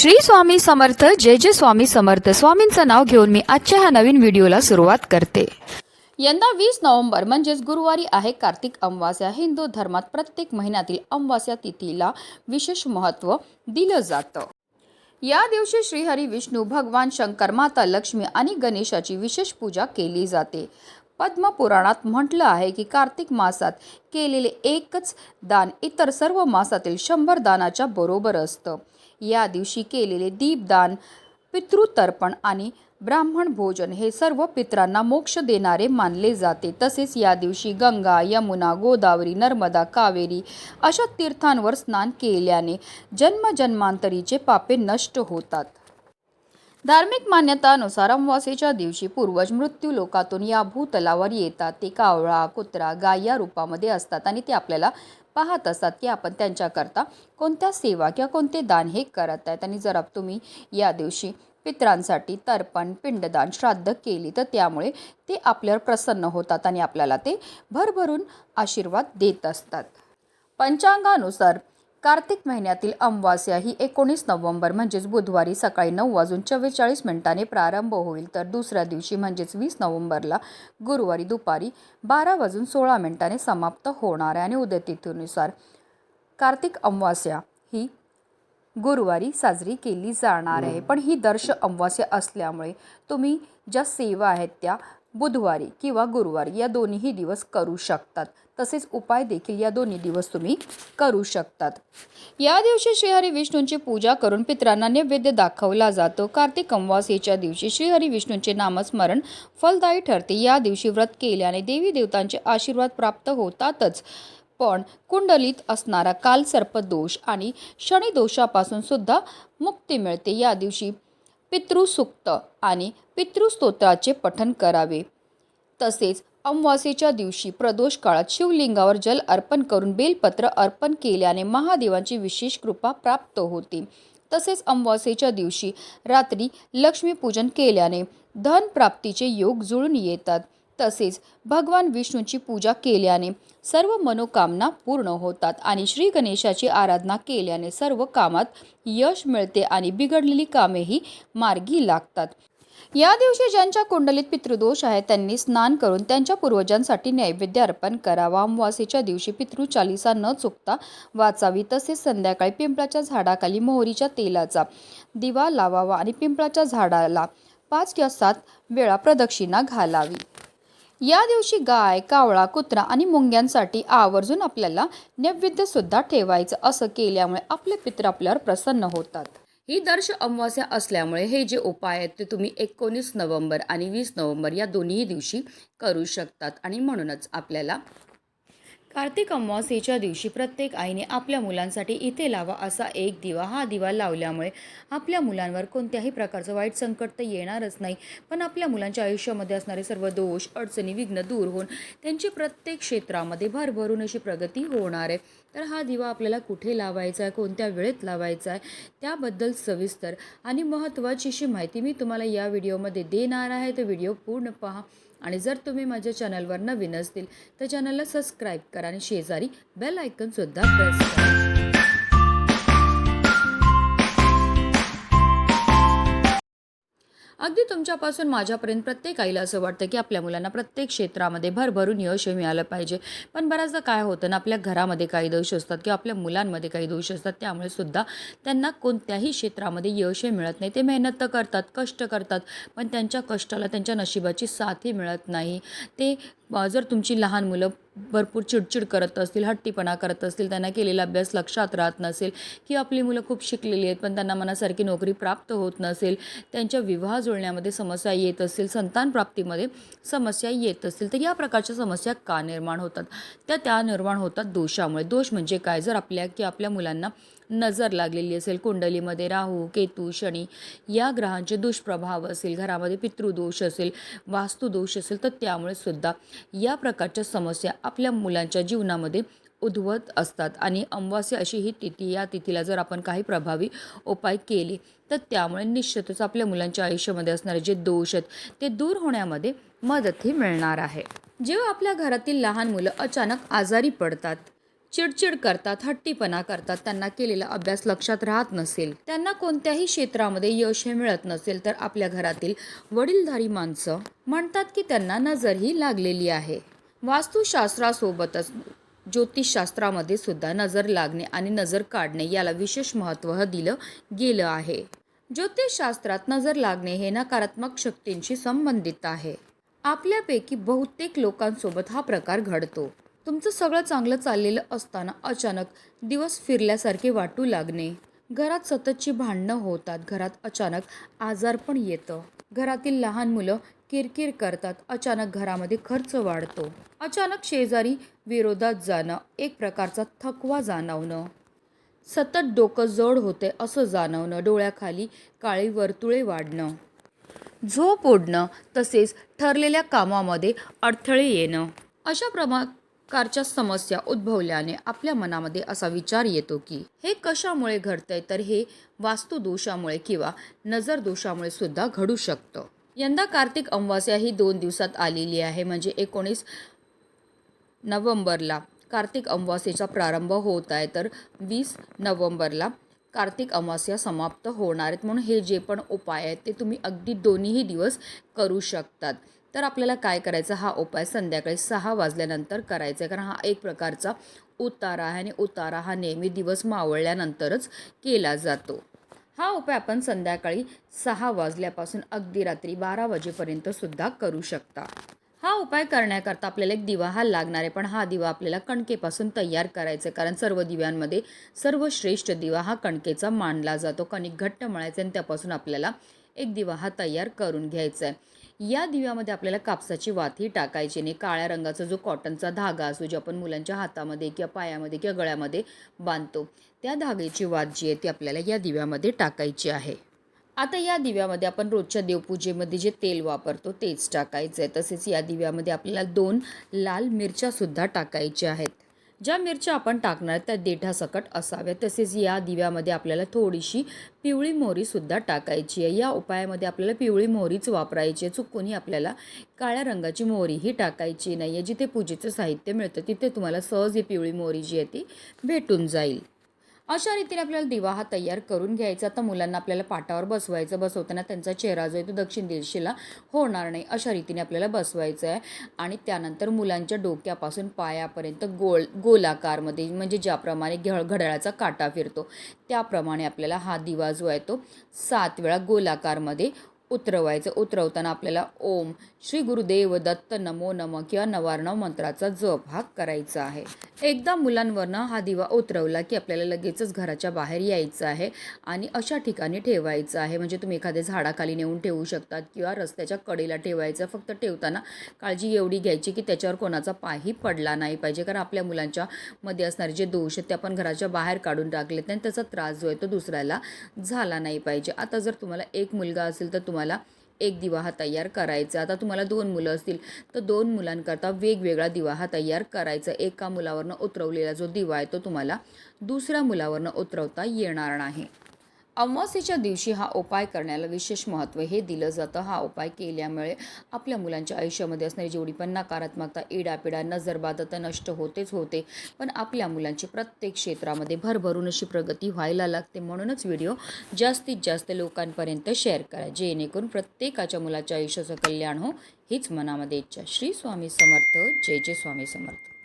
श्री स्वामी समर्थ जय जय स्वामी समर्थ. स्वामींचं नाव घेऊन मी आजच्या ह्या नवीन व्हिडिओला सुरुवात करते. यंदा वीस नोव्हेंबर म्हणजेच गुरुवारी आहे कार्तिक अमावास्या. हिंदू धर्मात प्रत्येक महिन्यातील अमावास्या तिथीला विशेष महत्त्व दिलं जातं. या दिवशी श्रीहरी विष्णू भगवान शंकर माता लक्ष्मी आणि गणेशाची विशेष पूजा केली जाते. पद्मपुराणात म्हटलं आहे की कार्तिक मासात केलेले एकच दान इतर सर्व मासातील शंभर दानाच्या बरोबर असतं. या दिवशी केलेले दीपदान पितृतर्पण आणि ब्राह्मण भोजन हे सर्व पित्रांना मोक्ष देणारे मानले जाते. तसेच या दिवशी गंगा यमुना गोदावरी नर्मदा कावेरी अशा तीर्थांवर स्नान केल्याने जन्मजन्मांतरीचे पापे नष्ट होतात. धार्मिक मान्यतानुसार अमावास्येच्या दिवशी पूर्वज मृत्यू लोकातून या भूतलावर येतात. ते कावळा कुत्रा गाय या रूपामध्ये असतात आणि ते आपल्याला पाहत असतात की आपण त्यांच्याकरता कोणत्या सेवा किंवा कोणते दान हे करत आहेत. आणि जर तुम्ही या दिवशी पित्रांसाठी तर्पण पिंडदान श्राद्ध केली तर त्यामुळे ते आपल्यावर प्रसन्न होतात आणि आपल्याला ते भरभरून आशीर्वाद देत असतात. पंचांगानुसार कार्तिक महिन्यातील अमावास्या ही एकोणीस नोव्हेंबर म्हणजेच बुधवारी सकाळी नऊ वाजून चव्वेचाळीस मिनिटांनी प्रारंभ होईल. तर दुसऱ्या दिवशी म्हणजेच वीस नोव्हेंबरला गुरुवारी दुपारी बारा वाजून सोळा मिनिटाने समाप्त होणार आहे. आणि उदयतिथीनुसार कार्तिक अमावास्या ही गुरुवारी साजरी केली जाणार आहे. पण ही दर्श अमावास्या असल्यामुळे तुम्ही ज्या सेवा आहेत त्या बुधवारी किंवा गुरुवारी या दोन्हीही दिवस करू शकतात. तसेच उपाय देखील या दोन्ही दिवस तुम्ही करू शकतात. या दिवशी श्रीहरी विष्णूंची पूजा करून पित्रांना नैवेद्य दाखवला जातो. कार्तिक अमावास्येच्या दिवशी श्रीहरी विष्णूंचे नामस्मरण फलदायी ठरते. या दिवशी व्रत केल्याने देवी देवतांचे आशीर्वाद प्राप्त होतातच. पण कुंडलीत असणारा कालसर्पदोष आणि शनिदोषापासून सुद्धा मुक्ती मिळते. या दिवशी पितृसुक्त आणि पितृस्तोत्राचे पठन करावे. तसेच अमावास्येच्या दिवशी प्रदोष काळात शिवलिंगावर जल अर्पण करून बेलपत्र अर्पण केल्याने महादेवांची विशेष कृपा प्राप्त होते. तसेच अमावास्येच्या दिवशी रात्री लक्ष्मीपूजन केल्याने धन प्राप्तीचे योग जुळून येतात. तसेच भगवान विष्णूची पूजा केल्याने सर्व मनोकामना पूर्ण होतात आणि श्री गणेशाची आराधना केल्याने सर्व कामात यश मिळते आणि बिघडलेली कामेही मार्गी लागतात. या दिवशी ज्यांच्या कुंडलीत पितृदोष आहे त्यांनी स्नान करून त्यांच्या पूर्वजांसाठी नैवेद्य अर्पण करावा. अमावासेच्या दिवशी पितृ चालिसा न चुकता वाचावी. तसेच संध्याकाळी पिंपळाच्या झाडाखाली मोहरीच्या तेलाचा दिवा लावावा आणि पिंपळाच्या झाडाला पाच किंवा सात वेळा प्रदक्षिणा घालावी. या दिवशी गाय कावळा कुत्रा आणि मुंग्यांसाठी आवर्जून आपल्याला नैवेद्य सुद्धा ठेवायचं असं केल्यामुळे आपले पित्र आपल्यावर प्रसन्न होतात. ही दर्श अमावास्या असल्यामुळे हे जे उपाय आहेत ते तुम्ही एकोणीस नोव्हेंबर आणि वीस नोव्हेंबर या दोन्ही दिवशी करू शकतात आणि म्हणूनच आपल्याला कार्तिक अमावास्येच्या दिवशी प्रत्येक आईने आपल्या मुलांसाठी इथे लावा असा एक दिवा. हा दिवा लावल्यामुळे आपल्या मुलांवर कोणत्याही प्रकारचं वाईट संकट तर येणारच नाही. पण आपल्या मुलांच्या आयुष्यामध्ये असणारे सर्व दोष अडचणी विघ्न दूर होऊन त्यांची प्रत्येक क्षेत्रामध्ये भरभरून अशी प्रगती होणार आहे. तर हा दिवा आपल्याला कुठे लावायचा आहे? कोणत्या वेळेत लावायचा आहे? त्याबद्दल सविस्तर आणि महत्त्वाची अशी माहिती मी तुम्हाला या व्हिडिओमध्ये देणार आहे. तर व्हिडिओ पूर्ण पहा. आणि जर तुम्ही माझ्या चॅनलवर नवीन असतील तर चॅनलला सबस्क्राईब करा आणि शेजारी बेल आयकनसुद्धा प्रेस करा. अगदी तुमच्यापासून माझ्यापर्यंत प्रत्येक आईला असं वाटतं की आपल्या मुलांना प्रत्येक क्षेत्रामध्ये भरभरून यश हे मिळालं पाहिजे. पण बऱ्याचदा काय होतं ना आपल्या घरामध्ये काही दोष असतात किंवा आपल्या मुलांमध्ये काही दोष असतात त्यामुळे सुद्धा त्यांना कोणत्याही क्षेत्रामध्ये यश हे मिळत नाही. ते मेहनत तर करतात कष्ट करतात पण त्यांच्या कष्टाला त्यांच्या नशिबाची साथही मिळत नाही. ते जर तुमची लहान मुलं भरपूर चिडचिड करत असतील हट्टीपणा करत असतील त्यांना केलेला अभ्यास लक्षात राहत नसेल की आपली मुलं खूप शिकलेली आहेत पण त्यांना मनासारखी नोकरी प्राप्त होत नसेल त्यांच्या विवाह जुळण्यामध्ये समस्या येत असतील संतान प्राप्तीमध्ये समस्या येत असतील तर या प्रकारच्या समस्या का निर्माण होतात? त्या त्या निर्माण होतात दोषामुळे. दोष म्हणजे काय? जर आपल्या की आपल्या मुलांना नजर लागलेली असेल. कुंडलीमध्ये राहू केतू शनी या ग्रहांचे दुष्प्रभाव असेल. घरामध्ये पितृदोष असेल वास्तुदोष असेल तर त्यामुळे सुद्धा या प्रकारच्या समस्या आपल्या मुलांच्या जीवनामध्ये उद्भवत असतात. आणि अमावास्या अशी ही तिथी या तिथीला जर आपण काही प्रभावी उपाय केले तर त्यामुळे निश्चितच आपल्या मुलांच्या आयुष्यामध्ये असणारे जे दोष आहेत ते दूर होण्यामध्ये मदतही मिळणार आहे. जेव्हा आपल्या घरातील लहान मुलं अचानक आजारी पडतात चिडचिड करतात हट्टीपणा करतात. त्यांना केलेला अभ्यास लक्षात राहत नसेल. त्यांना कोणत्याही क्षेत्रामध्ये यश हे मिळत नसेल तर आपल्या घरातील वडीलधारी माणसं म्हणतात की त्यांना नजर ही लागलेली आहे. वास्तुशास्त्रासोबतच ज्योतिषशास्त्रामध्ये सुद्धा नजर लागणे आणि नजर काढणे याला विशेष महत्त्व दिलं गेलं आहे. ज्योतिषशास्त्रात नजर लागणे हे नकारात्मक शक्तींशी संबंधित आहे. आपल्यापैकी बहुतेक लोकांसोबत हा प्रकार घडतो. तुमचं सगळं चांगलं चाललेलं असताना अचानक दिवस फिरल्यासारखे वाटू लागणे. घरात सततची भांडणं होतात. घरात अचानक आजार पण येतं. घरातील लहान मुलं किरकिर करतात. अचानक घरामध्ये खर्च वाढतो. अचानक शेजारी विरोधात जाणं एक प्रकारचा थकवा जाणवणं. सतत डोकं जड होते असं जाणवणं. डोळ्याखाली काळी वर्तुळे वाढणं. झोप ओढणं. तसेच ठरलेल्या कामामध्ये अडथळे येणं. अशा प्रमा प्रकारच्या समस्या उद्भवल्याने आपल्या मनामध्ये असा विचार येतो की हे कशामुळे घडतंय तर हे वास्तुदोषामुळे किंवा नजर दोषामुळे सुद्धा घडू शकतं. यंदा कार्तिक अमावास्या ही दोन दिवसात आलेली आहे म्हणजे एकोणीस नोव्हेंबरला कार्तिक अमावास्येचा प्रारंभ होत आहे तर वीस नोव्हेंबरला कार्तिक अमावस्या समाप्त होणार आहेत. म्हणून हे जे पण उपाय आहेत ते तुम्ही अगदी दोन्हीही दिवस करू शकतात. तर आपल्याला काय करायचं? हा उपाय संध्याकाळी सहा वाजल्यानंतर करायचा आहे. कारण हा एक प्रकारचा उतारा आहे आणि उतारा हा नेहमी दिवस मावळल्यानंतरच केला जातो. हा उपाय आपण संध्याकाळी सहा वाजल्यापासून अगदी रात्री बारा वाजेपर्यंत सुद्धा करू शकता. हा उपाय करण्याकरता आपल्याला एक दिवा हा लागणार आहे. पण हा दिवा आपल्याला कणकेपासून तयार करायचा आहे. कारण सर्व दिव्यांमध्ये सर्वश्रेष्ठ दिवा हा कणकेचा मानला जातो. कणिक घट्ट मळायचा आणि त्यापासून आपल्याला एक दिवा हा तयार करून घ्यायचा आहे. या दिव्यामध्ये आपल्याला कापसाची वाती टाकायची नाही काळ्या रंगाचा जो कॉटनचा धागा असतो जो आपण मुलांच्या हातामध्ये किंवा पायामध्ये किंवा गळ्यामध्ये बांधतो त्या धाग्याची वात जी आहे ती आपल्याला या दिव्यामध्ये टाकायची आहे. आता या दिव्यामध्ये आपण रोजच्या देवपूजेमध्ये जे तेल वापरतो तेच टाकायचं आहे तसेच या दिव्यामध्ये आपल्याला दोन लाल मिरच्यासुद्धा टाकायच्या आहेत. ज्या मिरच्या आपण टाकणार त्या देठासकट असाव्या तसेच या दिव्यामध्ये आपल्याला थोडीशी पिवळी मोहरीसुद्धा टाकायची आहे. या उपायामध्ये आपल्याला पिवळी मोहरीच वापरायची आहे. चुकूनही आपल्याला काळ्या रंगाची मोहरीही टाकायची नाही आहे जिथे पूजेचं साहित्य मिळतं तिथे तुम्हाला सहज ही पिवळी मोहरी जी आहे ती भेटून जाईल. अशा रीतीने आपल्याला दिवा हा तयार करून घ्यायचा. तर मुलांना आपल्याला पाटावर बसवायचं बसवताना त्यांचा चेहरा जो आहे तो दक्षिण दिशेला होणार नाही अशा रीतीने आपल्याला बसवायचं आहे आणि त्यानंतर मुलांच्या डोक्यापासून पायापर्यंत गोल गोलाकारमध्ये म्हणजे ज्याप्रमाणे घ घड्याळाचा काटा फिरतो त्याप्रमाणे आपल्याला हा दिवा जो आहे तो सात वेळा गोलाकारमध्ये उतरवायचं. उतरवताना आपल्याला ओम श्री गुरुदेव दत्त नमो नम किंवा नवार्णव मंत्राचा जप हा करायचा आहे. एकदा मुलांवरनं हा दिवा उतरवला की आपल्याला लगेचच घराच्या बाहेर यायचं आहे आणि अशा ठिकाणी ठेवायचं आहे. म्हणजे तुम्ही एखाद्या झाडाखाली नेऊन ठेवू शकतात किंवा रस्त्याच्या कडेला ठेवायचं. फक्त ठेवताना काळजी एवढी घ्यायची की त्याच्यावर कोणाचा पायही पडला नाही पाहिजे. कारण आपल्या मुलांच्या मध्ये असणारे जे दोष आहेत ते आपण घराच्या बाहेर काढून टाकलेत आणि त्याचा त्रास जो आहे तो दुसऱ्याला झाला नाही पाहिजे. आता जर तुम्हाला एक मुलगा असेल तर तुम्हाला तुम्हाला एक दिवा हा तयार करायचा. आता तुम्हाला दोन मुलं असतील तर दोन मुलांकरता वेगवेगळा दिवा हा तयार करायचा. एका मुलावरनं उतरवलेला जो दिवा आहे तो तुम्हाला दुसऱ्या मुलावरनं उतरवता येणार नाही. अमावास्येच्या दिवशी हा उपाय करण्याला विशेष महत्त्व हे दिलं जातं. हा उपाय केल्यामुळे आपल्या मुलांच्या आयुष्यामध्ये असणारी जेवढी पण नकारात्मकता इडापिडा नजरबाधा तर नष्ट होतेच होते. पण आपल्या मुलांची प्रत्येक क्षेत्रामध्ये भरभरून अशी प्रगती व्हायला लागते. म्हणूनच व्हिडिओ जास्तीत जास्त लोकांपर्यंत शेअर करा. जेणेकरून प्रत्येकाच्या मुलाच्या आयुष्याचं कल्याण हो हीच मनामध्ये इच्छा. श्री स्वामी समर्थ. जय जय स्वामी समर्थ.